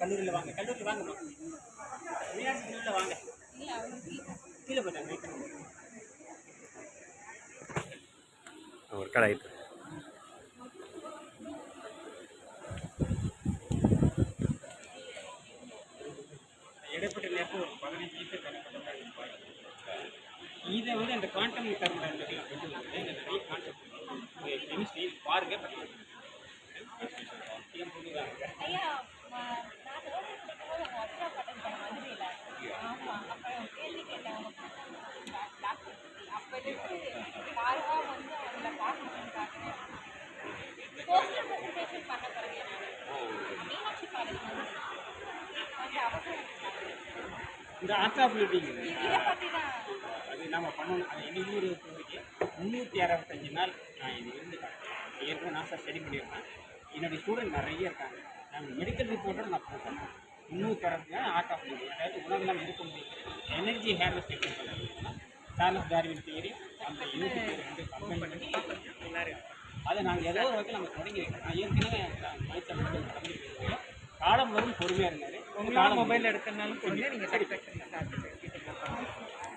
கல்லூரியில் வாங்க. கல்லூரியில் வாங்கம்மா மீனாட்சி கல்லூரியில் வாங்க. கீழே பண்ணுங்க ஒரு கடை இடைப்பட்ட நேரத்தில் ஒரு பதினஞ்சு ஈஸர் கணக்கு இதை வந்து அந்த குவாண்டம் வந்து இந்த நிறைய கான்செப்ட் கெமிஸ்ட்ரி பாருங்க ஆமாம் அப்போ கேள்வி கேட்டேன் அவங்க டாக்டர் அப்போலேருந்து பாருவா வந்து போஸ்டர் ப்ரெசன்டேஷன் பண்ண மீனாட்சி காலேஜ் கொஞ்சம் அவசரம் இந்த ஆர்ட் ஆஃப் லிவிங் இதை. பற்றி தான். அது நம்ம பண்ணணும். அது எண்ணூறு தொகுதிக்கு முந்நூற்றி அறுபத்தஞ்சு நாள் நான் இது இருந்து ஏற்கனவே நான் ஸ்டடி பண்ணியிருக்கேன் என்னுடைய ஸ்டூடெண்ட் நிறைய இருக்காங்க. நாங்கள் மெடிக்கல் ரிப்போர்ட்டோட நான் ப்ரூவ் அறுபத்தி நாள் ஆர்ட் ஆஃப் லிவிங் அதாவது உணவெல்லாம் இருக்க முடியும் எனர்ஜி ஹேர்வெஸ்ட் டெக்னிக் பண்ணுறதுனா சார்லஸ் டார்வின் தியரி அந்த யூனிவர்சிட்டி வந்து கம்பைன் பண்ணி எல்லாரும் அதை நாங்கள் ஏதோ ஒரு வகையில் நம்ம தொடங்கி வைக்கிறோம். நான் ஏற்கனவே மைசூர் காலம் வரும் பொறுமையாக இருந்தார் உங்களோட மொபைல் எடுக்கனாலும் கொடுங்க நீங்கள் சாட்டிஸ்ஃபேக்ஷன்